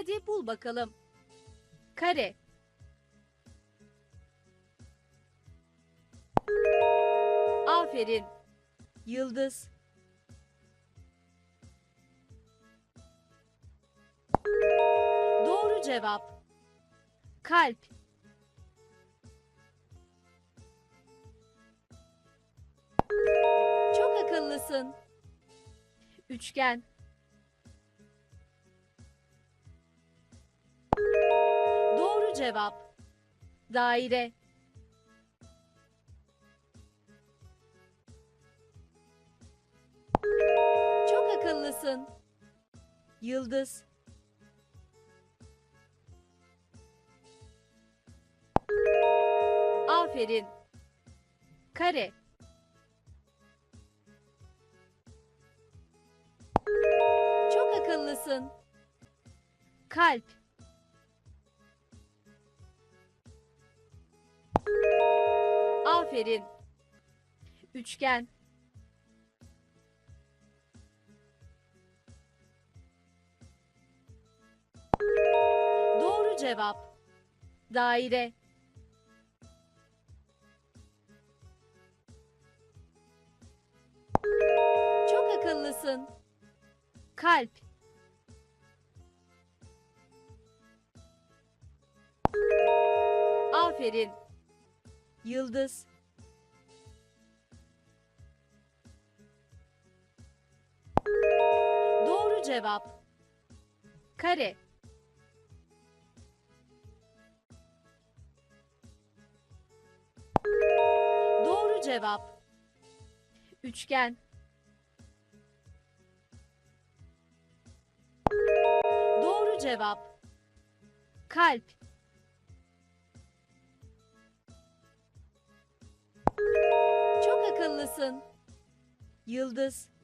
Hadi bul bakalım. Kare. Aferin. Yıldız. Doğru cevap. Kalp. Çok akıllısın. Üçgen. Cevap. Daire. Çok akıllısın. Yıldız. Aferin. Kare. Çok akıllısın. Kalp. Aferin. Üçgen. Doğru cevap. Daire. Çok akıllısın. Kalp. Aferin. Yıldız. Cevap. Kare. Doğru cevap. Üçgen. Doğru cevap. Kalp. Çok akıllısın. Yıldız.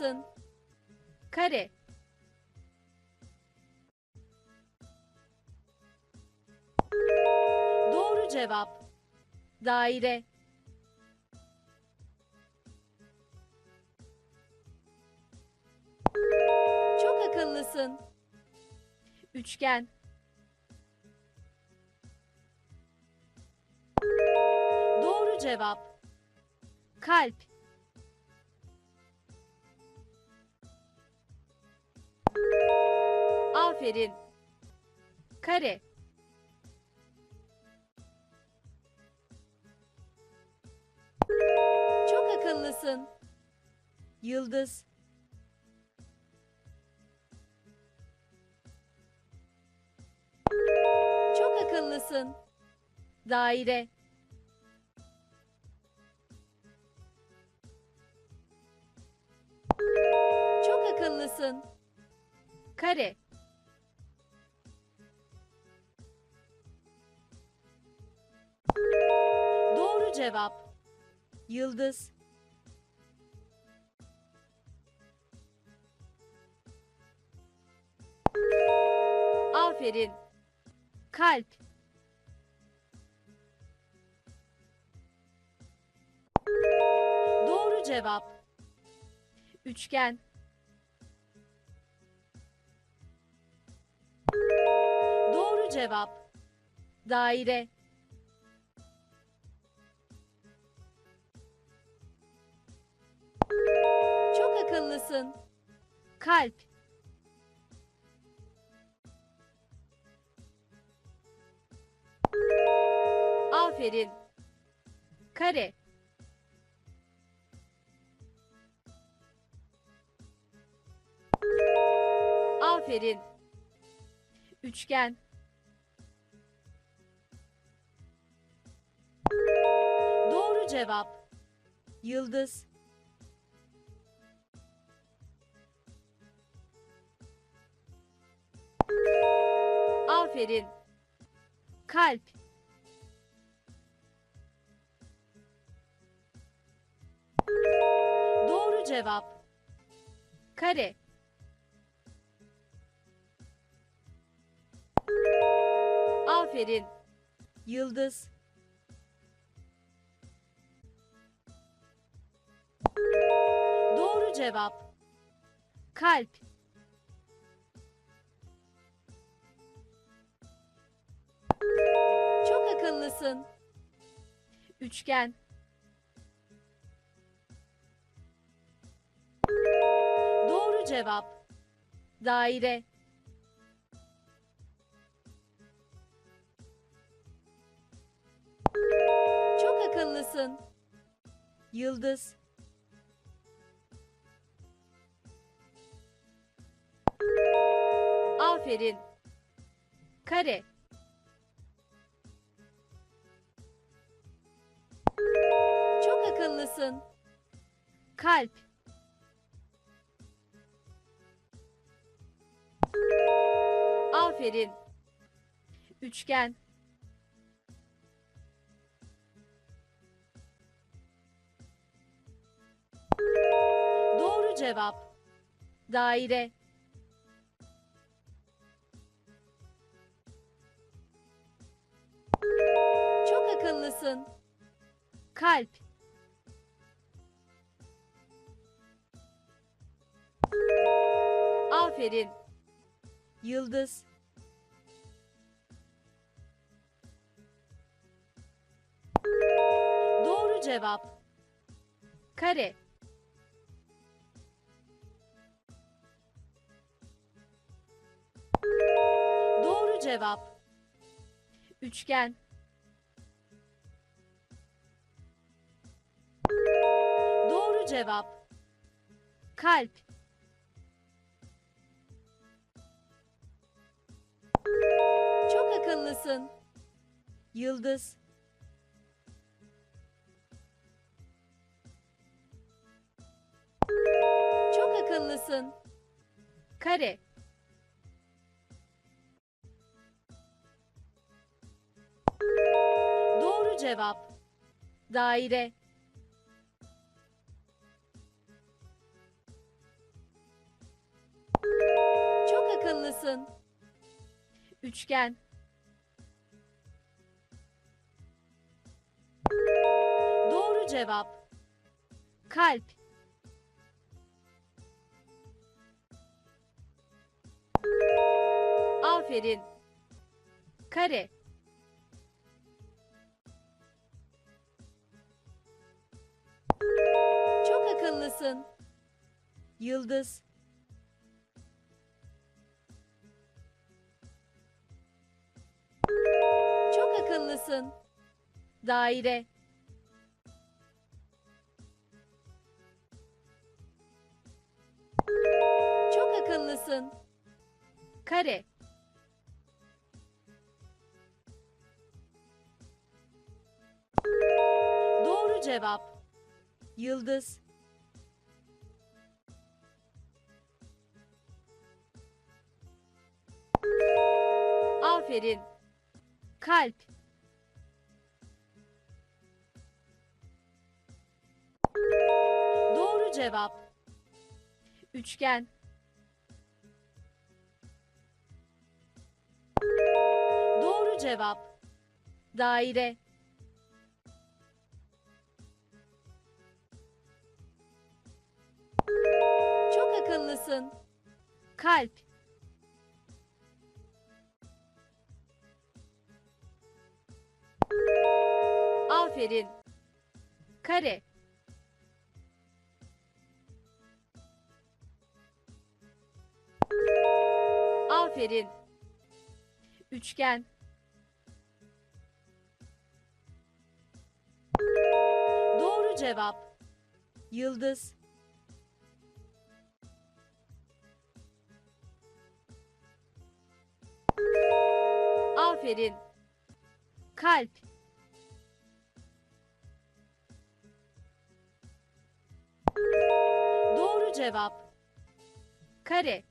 Akıllısın. Kare. Doğru cevap. Daire. Çok akıllısın. Üçgen. Doğru cevap. Kalp. Aferin. Kare. Çok akıllısın. Yıldız. Çok akıllısın. Daire. Çok akıllısın. Kare. Cevap. Yıldız. Aferin. Kalp. Doğru cevap. Üçgen. Doğru cevap. Daire. Akıllısın. Kalp. Aferin. Kare. Aferin. Üçgen. Doğru cevap. Yıldız. Aferin. Kalp. Doğru cevap. Kare. Aferin. Yıldız. cevap. Kalp. Akıllısın. Üçgen. Doğru cevap. Daire. Çok akıllısın. Yıldız. Aferin. Kare. Akıllısın. Kalp. Aferin. Üçgen. Doğru cevap. Daire. Çok akıllısın. Kalp. Aferin. Yıldız. Doğru cevap. Kare. Doğru cevap. Üçgen. Doğru cevap. Kalp. Akıllısın. Yıldız. Çok akıllısın. Kare. Doğru cevap. Daire. Çok akıllısın. Üçgen. Cevap. Kalp. Aferin. Kare. Çok akıllısın. Yıldız. Çok akıllısın. Daire. Akıllısın. Kare. Doğru cevap. Yıldız. Aferin. Kalp. Doğru cevap. Üçgen. Cevap. Daire. Çok akıllısın. Kalp. Aferin. Kare. Aferin. Üçgen. Cevap. Yıldız. Aferin. Kalp. Doğru cevap. Kare.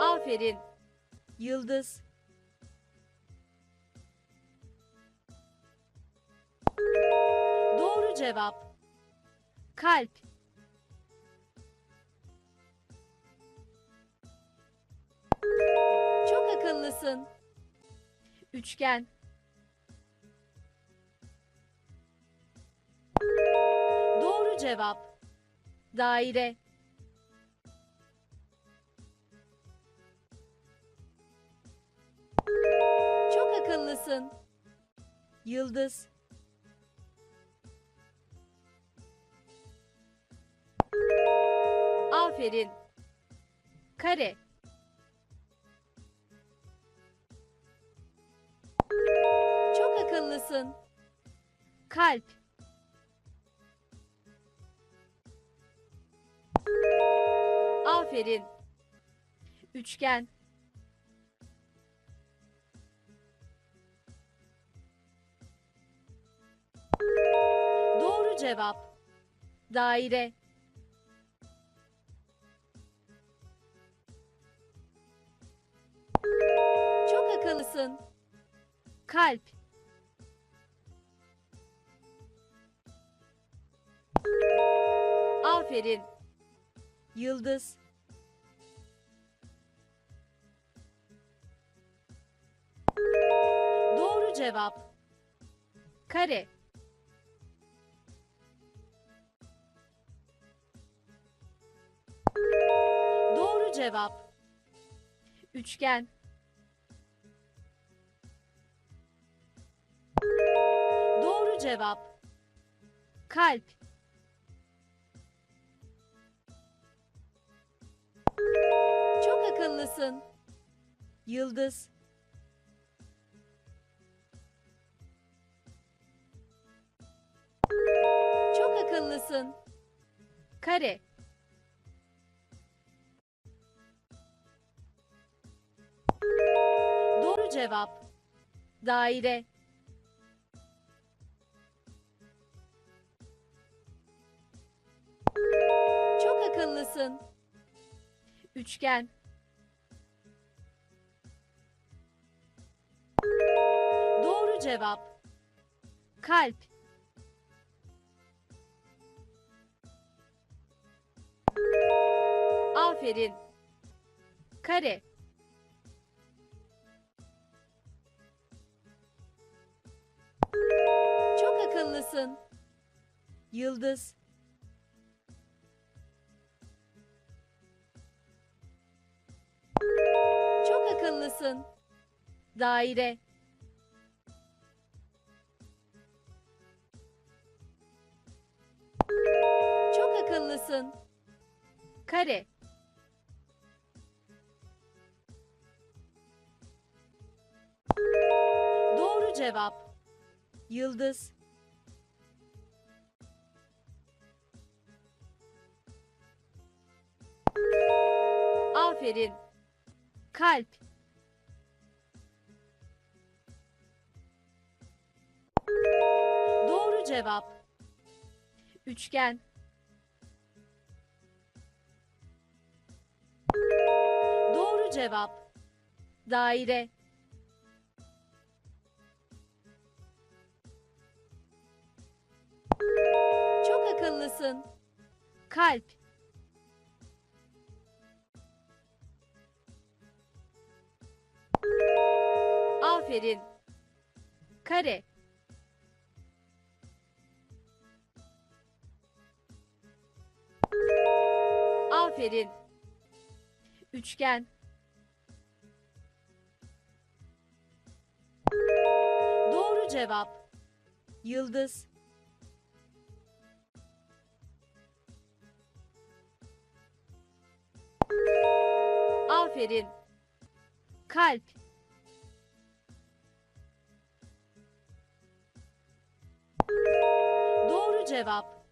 Aferin. Yıldız. Cevap. Kalp. Çok akıllısın. Üçgen. cevap. Daire. Çok akıllısın. Yıldız. Aferin. Kare. Çok akıllısın. Kalp. Aferin. Üçgen. Doğru cevap. Daire. Çok akıllısın. Kalp. Aferin. Yıldız. Doğru cevap. Kare. Doğru cevap. Üçgen. Cevap. Kalp. Çok akıllısın. Yıldız. Çok akıllısın. Kare. Doğru cevap. Daire. Akıllısın. Üçgen. Doğru cevap. Kalp. Aferin. Kare. Çok akıllısın. Yıldız. Akıllısın. Daire. Çok akıllısın. Kare. Doğru cevap. Yıldız. Aferin. Kalp. Cevap. Üçgen. Doğru cevap. Daire. Çok akıllısın. Kalp. Aferin. Kare. Aferin. Üçgen. Doğru cevap. Yıldız. Aferin. Kalp. Doğru cevap.